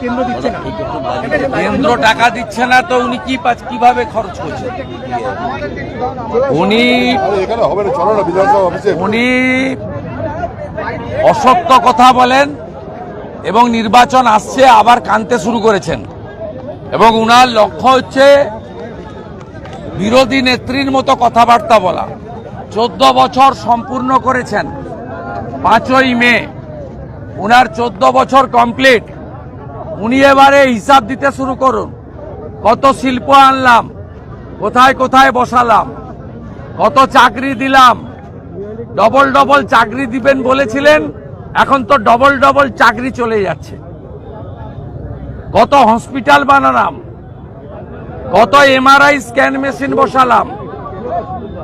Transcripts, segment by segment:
কেন্দ্র দিচ্ছে না। কেন্দ্র টাকা দিচ্ছে না তো উনি কি কীভাবে খরচ করছেন? উনি উনি অসত্য কথা বলেন এবং নির্বাচন আসছে আবার কানতে শুরু করেছেন। এবং উনার লক্ষ্য হচ্ছে বিরোধী নেত্রীর মতো কথাবার্তা বলা। চোদ্দ বছর সম্পূর্ণ করেছেন পাঁচই মে। উনার চোদ্দ বছর কমপ্লিট উনি এবারে হিসাব দিতে শুরু করুন। কত শিল্প আনলাম, কোথায় কোথায় বসালাম, কত চাকরি দিলাম ডবল ডবল চাকরি দিবেন বলেছিলেন, এখন তো ডবল ডবল চাকরি চলে যাচ্ছে। কত হসপিটাল বানালাম, কত এমআরআই স্ক্যান মেশিন বসালাম,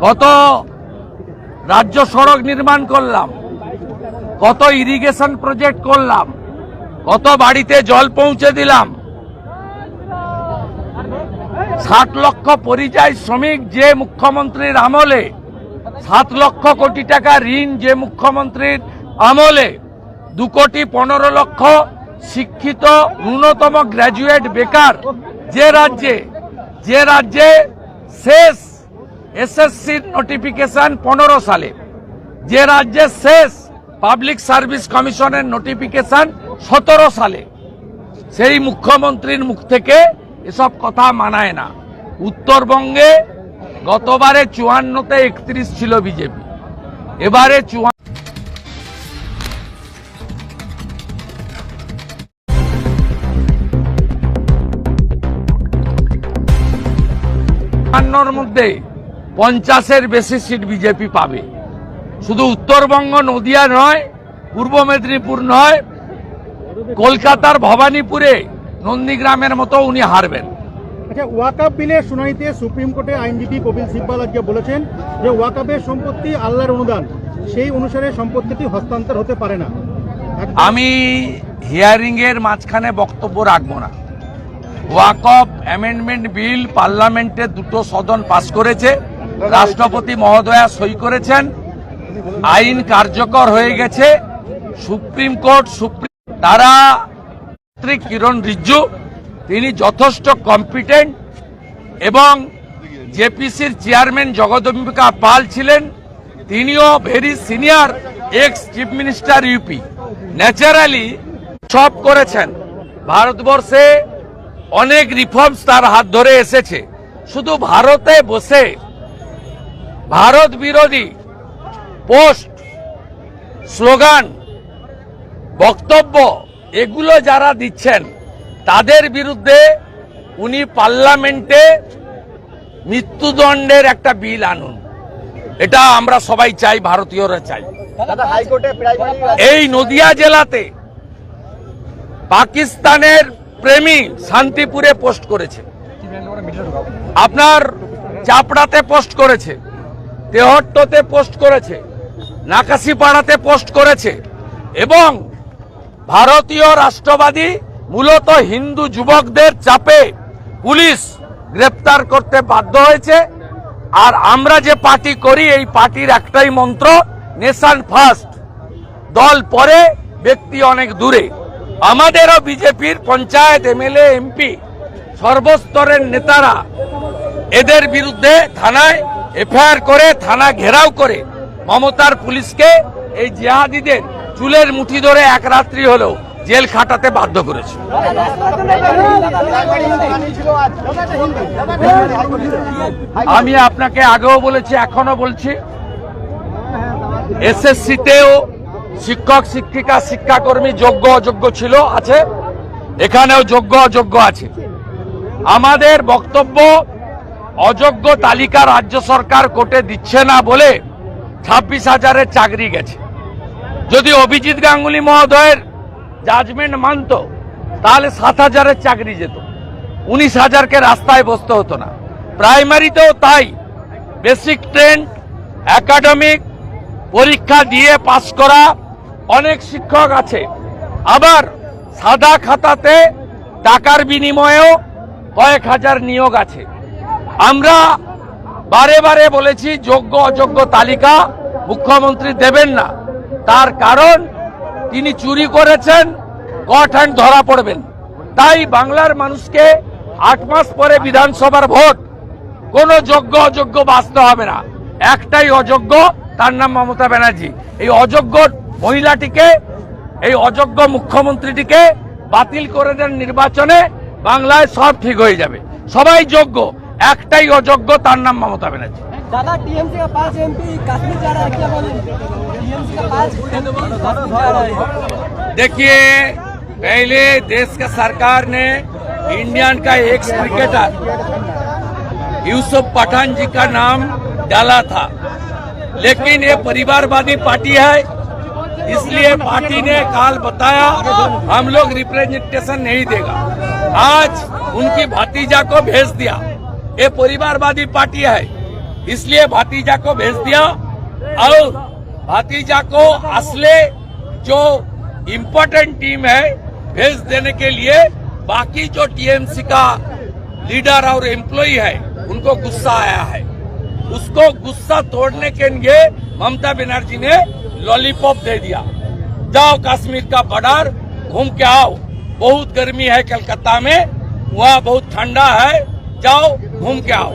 কত রাজ্য সড়ক নির্মাণ করলাম কত ইরিগেশন প্রজেক্ট করলাম, কত বাড়িতে জল পৌঁছে দিলাম। ষাট লক্ষ পরিযায়ী শ্রমিক যে মুখ্যমন্ত্রীর আমলে সাত লক্ষ কোটি টাকা ঋণ যে মুখ্যমন্ত্রীর আমলে, দু কোটি পনেরো লক্ষ শিক্ষিত ন্যূনতম গ্র্যাজুয়েট বেকার যে রাজ্যে যে রাজ্যে শেষ এসএসসির নোটিফিকেশন পনেরো সালে, যে রাজ্যে শেষ পাবলিক সার্ভিস কমিশনের নোটিফিকেশন সতেরো সালে। সেই মুখ্যমন্ত্রীর মুখ থেকে এসব কথা মানায় না। উত্তরবঙ্গে গতবারে চুয়ান্নতে একত্রিশ ছিল বিজেপি। এবারে চুয়ান্ন মধ্যে পঞ্চাশের বেশি সিট বিজেপি পাবে। শুধু উত্তরবঙ্গ নদিয়া নয় পূর্ব মেদিনীপুর নয় কলকাতার ভবানীপুরে নন্দীগ্রামের মতো উনি হারবেন। আচ্ছা ওয়াকাপ বিলের শুনানিতে সুপ্রিম কোর্টে আইনজীবী কপিল সিব্বাল আজকে বলেছেন যে ওয়াকাপের সম্পত্তি আল্লাহর অনুদান সেই অনুসারে সম্পত্তিটি হস্তান্তর হতে পারে না। আমি হিয়ারিং এর মাঝখানে বক্তব্য রাখব না। ওয়াকফ অ্যামেন্ডমেন্ট বিল পার্লামেন্টে দুটো সদন পাস করেছে। রাষ্ট্রপতি মহোদয়া সই করেছেন। আইন কার্যকর হয়ে গেছে। সুপ্রিম কোর্ট, সুপ্রিম তারা কিরণ রিজ্জু, তিনি যথেষ্ট কম্পিটেন্ট এবং জেপিসির চেয়ারম্যান জগদম্বিকা পাল ছিলেন। তিনিও very senior ex chief minister UP naturally সব করেছেন। ভারতবর্ষে অনেক রিফর্মস তার হাত ধরে এসেছে। শুধু ভারতে বসে ভারত বিরোধী পোস্ট স্লোগান বক্তব্য এগুলো যারা দিচ্ছেন তাদের বিরুদ্ধে উনি পার্লামেন্টে মৃত্যুদণ্ডের একটা বিল আনুন। এটা আমরা সবাই চাই ভারতীয়রা চাই। এই নদিয়া জেলাতে পাকিস্তানের প্রেমী শান্তিপুরে পোস্ট করেছে। আপনার চাপড়াতে পোস্ট করেছে তেহট্টতে পোস্ট করেছে। নাকাশিপাড়াতে পোস্ট করেছে এবং ভারতীয় রাষ্ট্রবাদী মূলত হিন্দু যুবকদের চাপে পুলিশ গ্রেপ্তার করতে বাধ্য হয়েছে। আর আমরা যে পার্টি করি, এই পার্টির একটাই মন্ত্র, নেশন ফার্স্ট। দল পরে, ব্যক্তি অনেক দূরে। আমাদেরও বিজেপির পঞ্চায়েত এমএলএ, এমপি, সর্বস্তরের নেতারা এদের বিরুদ্ধে থানায় এফআইআর করে, থানা ঘেরাও করে মমতার পুলিশকে এই জেহাদিদের চুলের মুঠি ধরে এক রাত্রি হলেও জেল খাটাতে বাধ্য করেছে। আমি আপনাকে আগেও বলেছি এখনও বলছি। এসএসসিতেও শিক্ষক, শিক্ষিকা, শিক্ষাকর্মী যোগ্য, অযোগ্য ছিল, আছে। এখানেও যোগ্য, অযোগ্য আছে। আমাদের বক্তব্য অযোগ্য তালিকা রাজ্য সরকার কোর্টে দিচ্ছে না বলে ছাব্বিশ হাজারের চাকরি গেছে। যদি অভিজিৎ গাঙ্গুলি মহোদয়ের জাজমেন্ট মানত, তাহলে সাত হাজারের চাকরি যেত। উনিশ হাজারকে রাস্তায় বসতে হতো না। প্রাইমারিতেও তাই। বেসিক ট্রেন্ড একাডেমিক পরীক্ষা দিয়ে পাস করা অনেক শিক্ষক আছে। আবার সাদা খাতাতে টাকার বিনিময়েও কয়েক হাজার নিয়োগ আছে। আমরা বারে বারে বলেছি, যোগ্য, অযোগ্য তালিকা মুখ্যমন্ত্রী দেবেন না। তার কারণ, তিনি চুরি করেছেন কট হ্যান্ড ধরা পড়বেন। তাই বাংলার মানুষকে আট মাস পরে বিধানসভার ভোট। কোনো যোগ্য, অযোগ্য বাঁচতে হবে না। একটাই অযোগ্য, তার নাম মমতা ব্যানার্জি। এই অযোগ্য মহিলাটিকে, এই অযোগ্য মুখ্যমন্ত্রীটিকে বাতিল করে দেন নির্বাচনে, বাংলায় সব ঠিক হয়ে যাবে। সবাই যোগ্য। একটাই অযোগ্য তার নাম মমতা ব্যানার্জি दादा टीएमसी का पांच एमपी कश्मीर जा रहा है क्या बोले टीएमसी का पांच एमपी कश्मीर जा रहा है देखिए पहले देश का सरकार ने इंडियन का एक क्रिकेटर यूसुफ पठान जी का नाम डाला था लेकिन ये परिवारवादी पार्टी है इसलिए पार्टी ने काल बताया हम लोग रिप्रेजेंटेशन नहीं देगा आज उनकी भतीजा को भेज दिया ये परिवारवादी पार्टी है। इसलिए भातीजा को भेज दिया और भातीजा को असले जो इम्पोर्टेंट टीम है, भेज देने के लिए बाकी जो टीएमसी का लीडर और एम्प्लॉय है, उनको गुस्सा आया है। उसको गुस्सा तोड़ने के लिए ममता बनर्जी ने लॉलीपॉप दे दिया। जाओ कश्मीर का बॉर्डर, घूम के आओ। बहुत गर्मी है कलकत्ता में, वहाँ बहुत ठंडा है। जाओ घूम के आओ।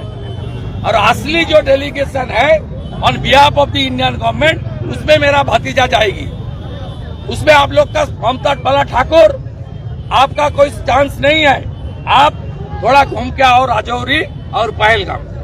और असली जो डेलीगेशन है on behalf of the Indian government उसमें मेरा भतीजा जाएगी। उसमें आप लोग का ममता बाला ठाकुर, आपका कोई चांस नहीं है। आप थोड़ा घूम के आओ राजौरी और पहलगाम।